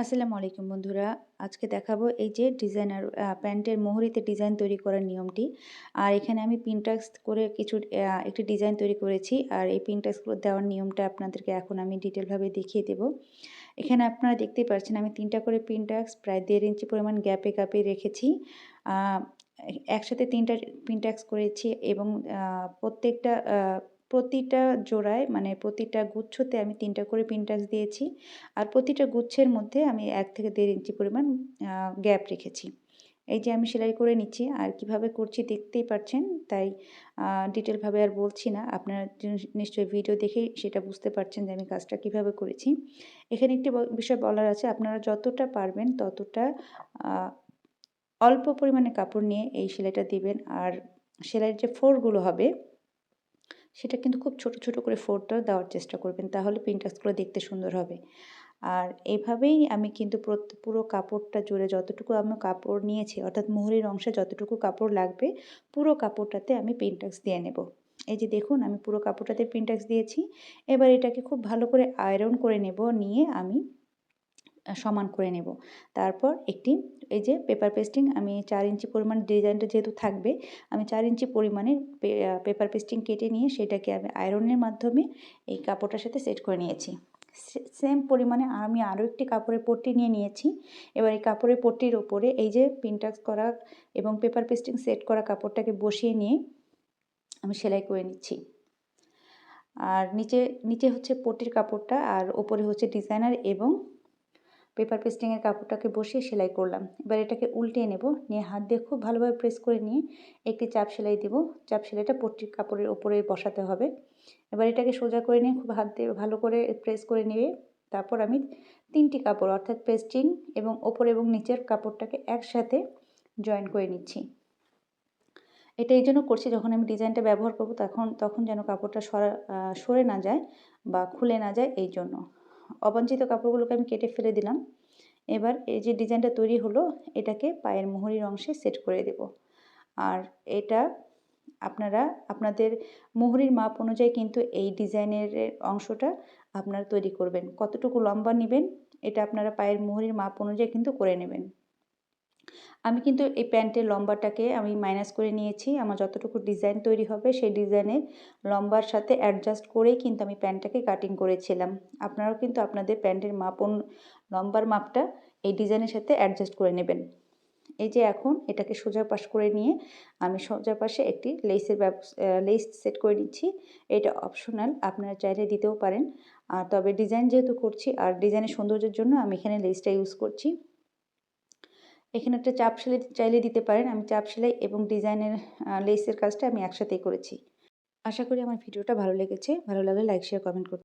আসসালামু আলাইকুম বন্ধুরা। আজকে দেখাবো এই যে ডিজাইনার প্যান্টের মোহরিতে ডিজাইন তৈরি করার নিয়মটি। আর এখানে আমি পিনটাক্স করে কিছু একটি ডিজাইন তৈরি করেছি। আর এই পিনটাক্সগুলো দেওয়ার নিয়মটা আপনাদেরকে এখন আমি ডিটেলভাবে দেখিয়ে দেব। এখানে আপনারা দেখতেই পাচ্ছেন আমি তিনটা করে পিনটাক্স প্রায় দেড় ইঞ্চি পরিমাণ গ্যাপে গ্যাপে রেখেছি। একসাথে তিনটা পিনটাক্স করেছি এবং প্রত্যেকটা প্রতিটা জোড়ায় মানে প্রতিটা গুচ্ছতে আমি তিনটা করে পিনটাক্স দিয়েছি। আর প্রতিটা গুচ্ছের মধ্যে আমি এক থেকে দেড় ইঞ্চি পরিমাণ গ্যাপ রেখেছি। এই যে আমি সেলাই করে নিচ্ছি, আর কীভাবে করছি দেখতেই পাচ্ছেন তাই ডিটেলভাবে আর বলছি না। আপনারা নিশ্চয়ই ভিডিও দেখেই সেটা বুঝতে পারছেন যে আমি কাজটা কীভাবে করেছি। এখানে একটি বিষয় বলার আছে, আপনারা যতটা পারবেন ততটা অল্প পরিমাণে কাপড় নিয়ে এই সেলাইটা দিবেন। আর সেলাইয়ের যে ফোরগুলো হবে সেটা কিন্তু খুব ছোট ছোট করে ফোরটা দেওয়ার চেষ্টা করবেন, তাহলে প্রিন্টাসগুলো দেখতে সুন্দর হবে। আর এইভাবেই আমি কিন্তু পুরো কাপড়টা জুড়ে যতটুকু আমি কাপড় নিয়েছি, অর্থাৎ মোহরির অংশে যতটুকু কাপড় লাগবে, পুরো কাপড়টাতে আমি প্রিন্টাক্স দিয়ে নেব। এই যে দেখুন, আমি পুরো কাপড়টাতে প্রিন্টাক্স দিয়েছি, এবার এটাকে খুব ভালো করে আয়রন করে নেব, নিয়ে আমি সমান করে নেব। তারপর একটি, এই যে পেপার পেস্টিং আমি চার ইঞ্চি পরিমাণ ডিজাইনটা যেহেতু থাকবে, আমি চার ইঞ্চি পরিমাণের পেপার পেস্টিং কেটে নিয়ে সেটাকে আমি আয়রনের মাধ্যমে এই কাপড়টার সাথে সেট করে নিয়েছি। সেম পরিমাণে আমি আরও একটি কাপড়ের পট্টি নিয়ে নিয়েছি। এবার এই কাপড়ের পট্টির ওপরে এই যে পিনটাক্স করা এবং পেপার পেস্টিং সেট করা কাপড়টাকে বসিয়ে নিয়ে আমি সেলাই করে নিচ্ছি। আর নিচে নিচে হচ্ছে পট্টির কাপড়টা আর ওপরে হচ্ছে ডিজাইনার এবং পেপার পেস্টিংয়ের কাপড়টাকে বসিয়ে সেলাই করলাম। এবার এটাকে উল্টিয়ে নেব, নিয়ে হাত দিয়ে খুব ভালোভাবে প্রেস করে নিয়ে একটি চাপ সেলাই দেব। চাপ সেলাইটা পট্টির কাপড়ের ওপরে বসাতে হবে। এবার এটাকে সোজা করে নিয়ে খুব হাত দিয়ে ভালো করে প্রেস করে নিয়ে তারপর আমি তিনটি কাপড়, অর্থাৎ পেস্টিং এবং ওপর এবং নিচের কাপড়টাকে একসাথে জয়েন করে নিচ্ছি। এটা এই জন্য করছি, যখন আমি ডিজাইনটা ব্যবহার করব তখন তখন যেন কাপড়টা সরা সরে না যায় বা খুলে না যায়, এই জন্য। অবাঞ্ছিত কাপড়গুলোকে আমি কেটে ফেলে দিলাম। এবার এই যে ডিজাইনটা তৈরি হলো, এটাকে পায়ের মোহরির অংশে সেট করে দেব। আর এটা আপনারা, আপনাদের মোহরির মাপ অনুযায়ী কিন্তু এই ডিজাইনের অংশটা আপনারা তৈরি করবেন। কতটুকু লম্বা নেবেন, এটা আপনারা পায়ের মোহরির মাপ অনুযায়ী কিন্তু করে নেবেন। আমি কিন্তু এই প্যান্টের লম্বাটাকে আমি মাইনাস করে নিয়েছি। আমার যতটুকু ডিজাইন তৈরি হবে সেই ডিজাইনের লম্বার সাথে অ্যাডজাস্ট করেই কিন্তু আমি প্যান্টটাকে কাটিং করেছিলাম। আপনারাও কিন্তু আপনাদের প্যান্টের মাপ লম্বার মাপটা এই ডিজাইনের সাথে অ্যাডজাস্ট করে নেবেন। এই যে এখন এটাকে সোজা পাশ করে নিয়ে আমি সোজা পাশে একটি লেসের লেস সেট করে নিচ্ছি। এটা অপশনাল আপনারা চাইলে দিতেও পারেন। আর তবে ডিজাইন যেহেতু করছি আর ডিজাইনের সৌন্দর্যের জন্য আমি এখানে লেসটা ইউজ করছি। এখানে একটা চাপ সেলাই চাইলে দিতে পারেন। আমি চাপ সেলাই এবং ডিজাইনের লেসের কাজটা আমি একসাথেই করেছি। আশা করি আমার ভিডিওটা ভালো লেগেছে। ভালো লাগলে লাইক শেয়ার কমেন্ট করতে